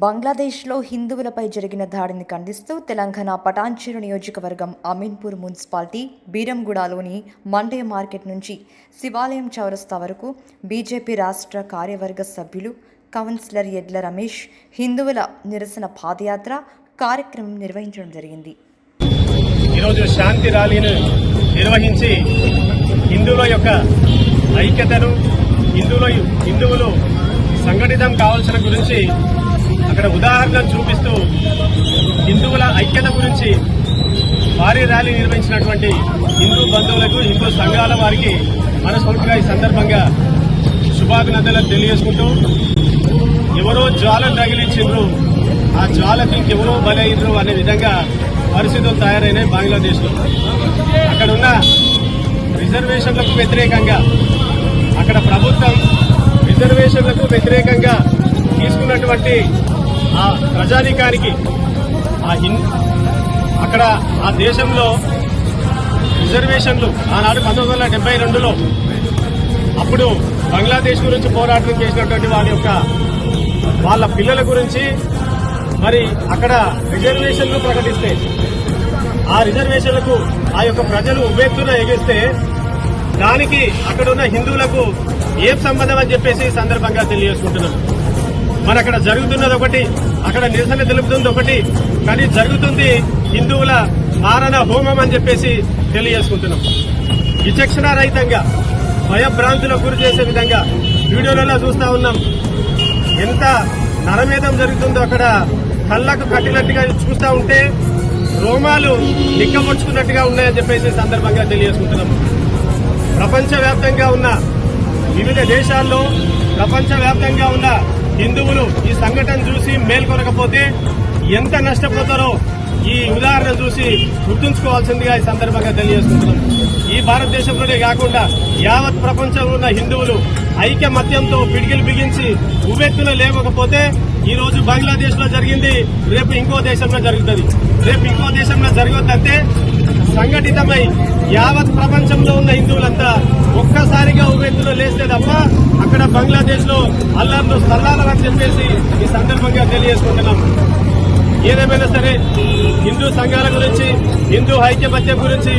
బంగ్లాదేశ్లో హిందువులపై జరిగిన దాడిని ఖండిస్తూ తెలంగాణ పటాన్చేరు నియోజకవర్గం అమీన్పూర్ మున్సిపాలిటీ బీరంగూడలోని మండే మార్కెట్ నుంచి శివాలయం చౌరస్తా వరకు బీజేపీ రాష్ట్ర కార్యవర్గ సభ్యులు కౌన్సిలర్ ఎడ్ల రమేష్ హిందువుల నిరసన పాదయాత్ర కార్యక్రమం నిర్వహించడం జరిగింది. ఈరోజు శాంతి ర్యాలీని నిర్వహించి హిందువుల యొక్క ఐక్యతను హిందువుల హిందువులు సంఘటితం కావాల్సిన గురించి అక్కడ ఉదాహరణ చూపిస్తూ హిందువుల ఐక్యత గురించి భారీ ర్యాలీ నిర్వహించినటువంటి హిందూ బంధువులకు హిందూ సంఘాల వారికి మనస్ఫూర్తిగా ఈ సందర్భంగా శుభాభినందనలు తెలియజేసుకుంటూ ఎవరో జ్వాలను తగిలించిండ్రు ఆ జ్వాలకి ఇంకెవరో బలైనరు అనే విధంగా పరిస్థితులు తయారైనాయి బంగ్లాదేశ్లో. అక్కడున్న రిజర్వేషన్లకు వ్యతిరేకంగా అక్కడ ప్రభుత్వం రిజర్వేషన్లకు వ్యతిరేకంగా తీసుకున్నటువంటి ఆ ప్రజాధికారికి ఆ హిం అక్కడ ఆ దేశంలో రిజర్వేషన్లు ఆనాడు పంతొమ్మిది వందల డెబ్బై రెండులో అప్పుడు బంగ్లాదేశ్ గురించి పోరాటం చేసినటువంటి వాళ్ళ యొక్క వాళ్ళ పిల్లల గురించి మరి అక్కడ రిజర్వేషన్లు ప్రకటిస్తే ఆ రిజర్వేషన్లకు ఆ యొక్క ప్రజలు ఉవ్వెత్తున ఎగిస్తే దానికి అక్కడున్న హిందువులకు ఏం సంబంధం అని చెప్పేసి సందర్భంగా తెలియజేసుకుంటున్నాను. మరి అక్కడ జరుగుతున్నది ఒకటి అక్కడ నిరసన తెలుపుతుంది ఒకటి కానీ జరుగుతుంది హిందువుల మారణ హోమం అని చెప్పేసి తెలియజేసుకుంటున్నాం. విచక్షణ రహితంగా భయభ్రాంతులకు గురి చేసే విధంగా వీడియోలలో చూస్తా ఉన్నాం. ఎంత నరమేధం జరుగుతుందో అక్కడ కళ్ళకు కట్టినట్టుగా చూస్తూ ఉంటే రోమాలు నిక్కమొచ్చుకున్నట్టుగా ఉన్నాయని చెప్పేసి సందర్భంగా తెలియజేసుకుంటున్నాం. ప్రపంచవ్యాప్తంగా ఉన్న వివిధ దేశాల్లో ప్రపంచవ్యాప్తంగా ఉన్న హిందువులు ఈ సంఘటన చూసి మేల్కొనకపోతే ఎంత నష్టపోతారో ఈ ఉదాహరణ చూసి గుర్తుంచుకోవాల్సిందిగా ఈ సందర్భంగా తెలియజేస్తున్నాం ఈ భారతదేశంలోనే కాకుండా యావత్ ప్రపంచంలో ఉన్న హిందువులు ఐక్యమత్యంతో పిడికిలు బిగించి ఉవ్వెత్తున లేవకపోతే ఈ రోజు బంగ్లాదేశ్లో జరిగింది రేపు ఇంకో దేశంలో జరుగుతుంది. రేపు ఇంకో దేశంలో జరగొద్దంటే సంఘటితమై యావత్ ప్రపంచంలో ఉన్న హిందువులంతా ఒక్కసారిగా ఉవ్వెత్తులో లేస్తే తప్ప అక్కడ బంగ్లాదేశ్లో అల్లర్లు సల్లాలని చెప్పేసి ఈ సందర్భంగా తెలియజేసుకుంటున్నాం. ఏదేమైనా సరే హిందూ సంఘాల గురించి హిందూ ఐక్యమత్యం గురించి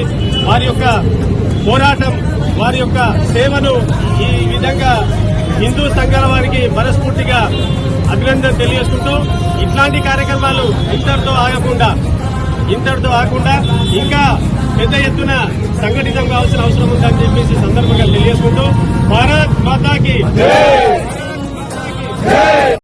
వారి యొక్క పోరాటం వారి యొక్క సేవను ఈ విధంగా హిందూ సంఘాల వారికి మనస్ఫూర్తిగా అభినందన తెలియజేసుకుంటూ ఇట్లాంటి కార్యక్రమాలు ఇంతటితో ఆగకుండా ఇంతటితో కాకుండా ఇంకా పెద్ద ఎత్తున సంఘటితం కావాల్సిన అవసరం ఉందని చెప్పేసి సందర్భంగా తెలియజేసుకుంటూ భారత్ మాతాకి